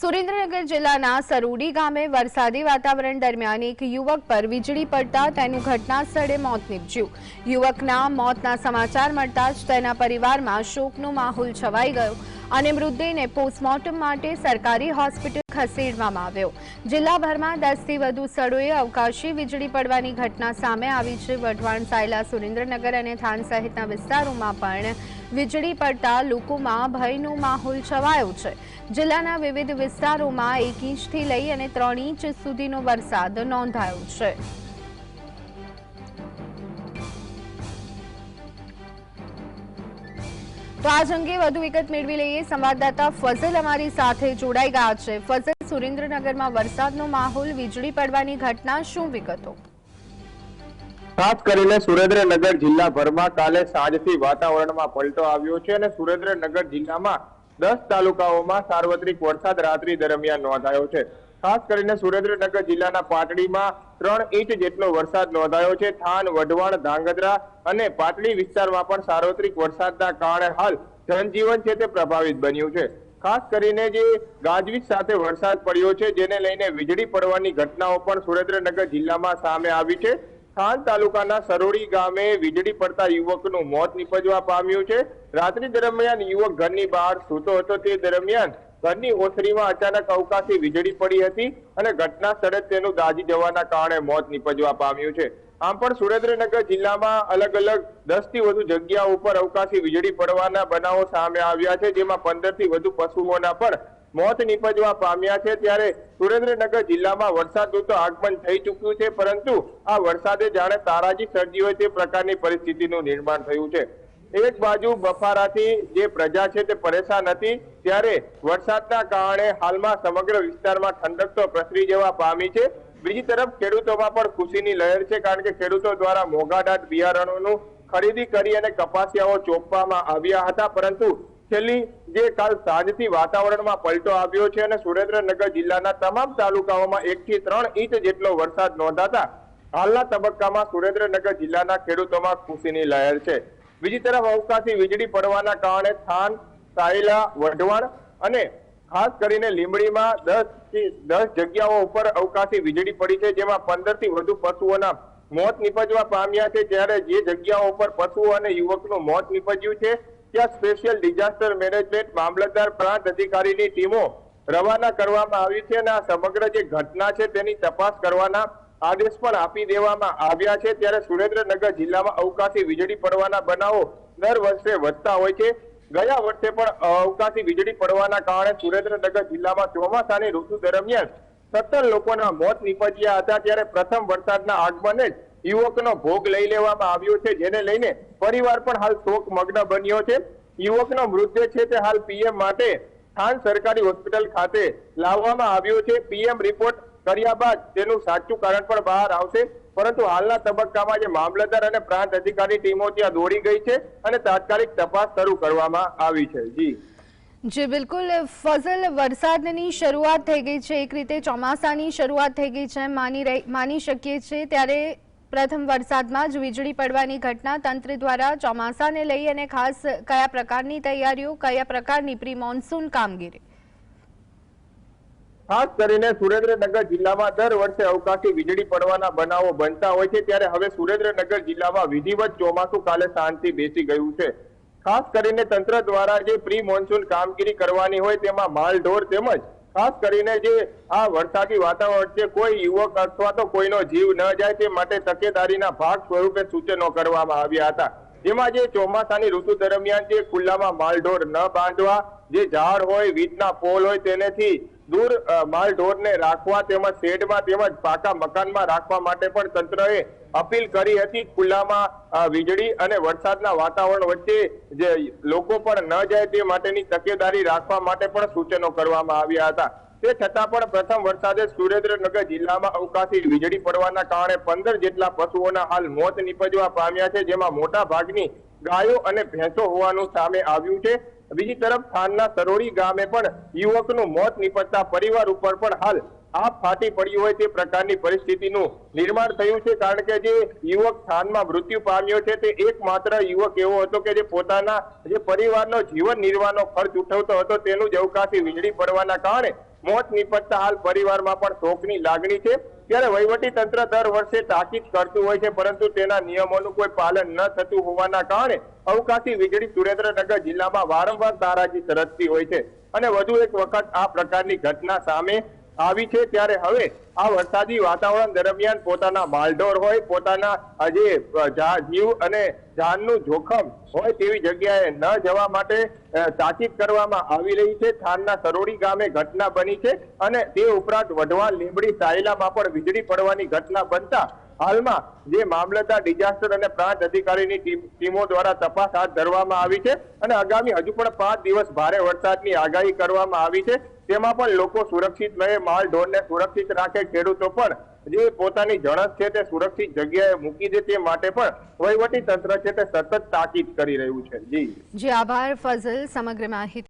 સુરેન્દ્રનગર જિલ્લાના સરોડી ગામે વરસાદી વાતાવરણ દરમિયાન એક યુવક પર વીજળી પડતા તેનું ઘટના સ્થળે મોત નીપજ્યું. યુવકના મોતના સમાચાર મળતા જ તેના પરિવારમાં શોકનો માહોલ છવાઈ ગયો અને મૃતદેહને પોસ્ટમોર્ટમ માટે સરકારી હોસ્પિટલ ખસેડવામાં આવ્યો. જિલ્લાભરમાં દસથી વધુ સ્થળોએ અવકાશી વીજળી પડવાની ઘટના સામે આવી છે. વઢવાણ સાયલા સુરેન્દ્રનગર અને થાન સહિતના વિસ્તારોમાં પણ વીજળી પડતા લોકોમાં ભયનો માહોલ છવાયો છે. જિલ્લાના વિવિધ વિસ્તારોમાં એક ઇંચથી લઈ અને ત્રણ ઇંચ સુધીનો વરસાદ નોંધાયો છે. તો આજ અંગે વધુ વિગત મેળવી લઈએ. સંવાદદાતા ફઝલ અમારી સાથે જોડાઈ ગયા છે. ફઝલ, સુરેન્દ્રનગરમાં વરસાદનો માહોલ, વીજળી પડવાની ઘટના, શું વિગતો? ખાસ કરીને સુરેન્દ્રનગર જિલ્લાભરમાં કાલે સાંજથી વાતાવરણમાં પલટો આવ્યો છે અને સુરેન્દ્રનગર જિલ્લામાં દસ તાલુકાઓમાં સાર્વત્રિક વરસાદ રાત્રિ દરમિયાન નોંધાયો છે. ખાસ કરીને સુરેન્દ્રનગર જિલ્લાના પાટડીમાં ત્રણ ઇંચ જેટલો વરસાદ નોંધાયો છે. થાન, વઢવાણ, ધાંગધ્રા અને પાટડી વિસ્તારમાં પણ સાર્વત્રિક વરસાદના કારણે હાલ જનજીવન છે તે પ્રભાવિત બન્યું છે. ખાસ કરીને જે ગાજવીજ સાથે વરસાદ પડ્યો છે, જેને લઈને વીજળી પડવાની ઘટનાઓ પણ સુરેન્દ્રનગર જિલ્લામાં સામે આવી છે. થાન તાલુકાના સરોડી ગામે વીજળી પડતા યુવકનું મોત નીપજવા પામ્યું છે. રાત્રિ દરમિયાન યુવક ઘરની બહાર સૂતો હતો. તે દરમિયાન ઘરની ઓસરીમાં અચાનક અવકાશી વીજળી પડી હતી અને ઘટના સ્થળે તેનું દાજી જવાના કારણે મોત નીપજવા પામ્યું છે. આમ પણ સુરેન્દ્રનગર જિલ્લામાં અલગ અલગ દસથી વધુ જગ્યાઓ ઉપર અવકાશી વીજળી પડવાના બનાવો સામે આવ્યા છે. જેમાં પંદરથી વધુ પશુઓના પણ મોત નીપજવા પામ્યા છે ત્યારે સુરેન્દ્રનગર જિલ્લામાં વરસાદનું તો આગમન થઈ ચૂક્યું છે, પરંતુ આ વરસાદે જાણે તારાજી સર્જી હોય તે પ્રકારની પરિસ્થિતિનું નિર્માણ થયું છે. એક બાજુ બફારાથી જે પ્રજા છે તે પરેશાન હતી, ત્યારે વરસાદના કારણે હાલમાં સમગ્ર વિસ્તારમાં ઠંડક તો પ્રસરી જવા પામી છે. બીજી તરફ ખેડૂતોમાં પણ ખુશીની લહેર છે, કારણ કે ખેડૂતો દ્વારા મોંઘાદાટ બિયારણોનું ખરીદી કરી અને કપાસિયાઓ ચોપવામાં આવ્યા હતા, પરંતુ છેલ્લી જે કાલ સાંજથી વાતાવરણમાં પલટો આવ્યો છે અને સુરેન્દ્રનગર જિલ્લાના તમામ તાલુકાઓમાં એક થી ત્રણ ઇંચ જેટલો વરસાદ નોંધાતા હાલના તબક્કામાં સુરેન્દ્રનગર જિલ્લાના ખેડૂતોમાં ખુશીની લહેર છે. બીજી તરફ અવકાશી વીજળી પડવાના કારણે થાન, સાયલા, વઢવાણ અને ખાસ કરીને લીંબડીમાં દસથી દસ જગ્યાઓ ઉપર અવકાશી વીજળી પડી છે, જેમાં પંદરથી વધુ પશુઓના મોત નીપજવા પામ્યા છે, જ્યારે જે જગ્યાઓ ઉપર પશુઓ અને યુવકનું મોત નીપજ્યું છે ત્યાં સ્પેશિયલ ડિઝાસ્ટર મેનેજમેન્ટ મામલતદાર પ્રાંત અધિકારીની ટીમો રવાના કરવામાં આવી છે અને આ સમગ્ર જે ઘટના છે તેની તપાસ કરવાના આદેશ પણ આપી દેવામાં આવ્યા છે. ત્યારે સુરેન્દ્રનગર જિલ્લામાં અવકાશી વીજળી પડવાના બનાવો દર વર્ષે વધતા હોય છે. ગયા વર્ષે પણ અવકાશી વીજળી પડવાના કારણે સુરેન્દ્રનગર જિલ્લામાં ચોમાસાની ઋતુ દરમિયાન સત્તર લોકોના મોત નીપજ્યા હતા. ત્યારે પ્રથમ વરસાદના આગમને જ યુવકનો ભોગ લઈ લેવામાં આવ્યો છે, જેને લઈને પરિવાર પણ હાલ શોક મગ્ન બન્યો છે. યુવકનો મૃતદેહ છે તે હાલ પીએમ માટે સ્થાન સરકારી હોસ્પિટલ ખાતે લાવવામાં આવ્યો છે. પીએમ રિપોર્ટ કર્યા બાદ તેનું સાચું કારણ પણ બહાર આવશે. પરંતુ હાલના તબક્કામાં જે મામલતદાર અને પ્રાંત અધિકારી ટીમો ત્યાં દોડી ગઈ છે અને તાત્કાલિક તપાસ શરૂ કરવામાં આવી છે. જી. જી, બિલકુલ. ફઝલ વરસાદની શરૂઆત થઈ ગઈ છે. એક રીતે ચોમાસાની શરૂઆત થઈ ગઈ છે. માની માની શકીએ છીએ. ત્યારે પ્રથમ વરસાદમાં જ વીજળી પડવાની ઘટના તંત્ર દ્વારા ચોમાસાને લઈ અને ખાસ કયા પ્રકારની તૈયારીઓ, કયા પ્રકારની પ્રી મોન્સૂન કામગીરી? ખાસ કરીને સુરેન્દ્રનગર જિલ્લામાં દર વર્ષે અવકાશી વીજળી પડવાના બનાવો બનતા હોય છે, ત્યારે હવે સુરેન્દ્રનગર જિલ્લામાં વિધિવત ચોમાસું કાલે શાંતિ બેસી ગયું છે. ખાસ કરીને તંત્ર દ્વારા જે પ્રી મોન્સૂન કામગીરી કરવાની હોય તેમાં માલઢોર તેમજ ખાસ કરીને જે આ વરસાદી વાતાવરણ છે, કોઈ યુવક અથવા તો કોઈનો જીવ ન જાય તે માટે તકેદારીના ભાગ સ્વરૂપે સૂચનો કરવામાં આવ્યા હતા. જેમાં જે ચોમાસાની ઋતુ દરમિયાન જે ખુલ્લામાં માલઢોર ન બાંધવા, જે ઝાડ હોય, વીજના પોલ હોય, તેનેથી દૂર માલ ઢોરને રાખવા તેમજ શેડમાં તેમજ પાકા મકાનમાં રાખવા માટે પણ તંત્રએ અપીલ કરી હતી. ખુલ્લામાં વીજળી અને વરસાદના વાતાવરણ વચ્ચે જે લોકો પણ ન જાય તે માટેની તકેદારી રાખવા માટે પણ સૂચનો કરવામાં આવ્યા હતા. તે છતાં પણ પ્રથમ વરસાદે સુરેન્દ્રનગર જિલ્લામાં અવકાશી વીજળી પડવાના કારણે પંદર જેટલા પશુઓના હાલ મોત નીપજવા પામ્યા છે, જેમાં મોટા ભાગની ગાયો અને ભેંસો હોવાનું સામે આવ્યું છે. બીજી તરફ થાનના સરોડી ગામે પણ યુવકનું મોત નીપજતા પરિવાર ઉપર પણ હાલ આપ ફાટી પડ્યું હોય તે પ્રકારની પરિસ્થિતિનું નિર્માણ થયું છે. કારણ કે જે યુવક થાનમાં મૃત્યુ પામ્યો છે તે એકમાત્ર યુવક એવો હતો કે જે પોતાના જે પરિવારનો જીવન નિર્વાહનો ખર્ચ ઉઠાવતો હતો તેનું જ અવકાશી વીજળી પડવાના કારણે મોત નીપજતા હાલ પરિવારમાં પણ શોકની લાગણી છે. ત્યારે વહીવટી તંત્ર દર વર્ષે તાકીદ કરતું હોય છે, પરંતુ તેના નિયમોનું કોઈ પાલન ન થતું હોવાના કારણે અવકાશી વીજળી સુરેન્દ્રનગર જિલ્લામાં વારંવાર તારાજી સરકતી હોય છે. અને વધુ એક વખત આ પ્રકારની ઘટના સામે આવી છે ત્યારે હવે આ વરસાદી વાતાવરણ દરમિયાન પોતાના માલઢોર હોય, પોતાના જે જીવ અને જાનનું જોખમ હોય તેવી જગ્યાએ ન જવા માટે તાકીદ કરવામાં આવી રહી છે. થાનના સરોડી ગામે ઘટના બની છે અને તે ઉપરાંત વઢવા લીંબડી, સાયલામાં પણ વીજળી પડવાની ઘટના બનતા હાલમાં જે મામલતદાર, ડિઝાસ્ટર અને પ્રાંત અધિકારીની ટીમો દ્વારા તપાસ હાથ ધરવામાં આવી છે અને આગામી હજુ પણ પાંચ દિવસ ભારે વરસાદની આગાહી કરવામાં આવી છે. તેમાં પણ લોકો સુરક્ષિત રહે માલ ઢોરને સુરક્ષિત રાખે, ખેડૂતો પણ જે પોતાની જણસ છે તે સુરક્ષિત જગ્યાએ મૂકી દે તે માટે પણ વહીવટી તંત્ર છે તે સતત તાકીદ કરી રહ્યું છે. જી. જી, આભાર ફઝલ, સમગ્ર માહિતી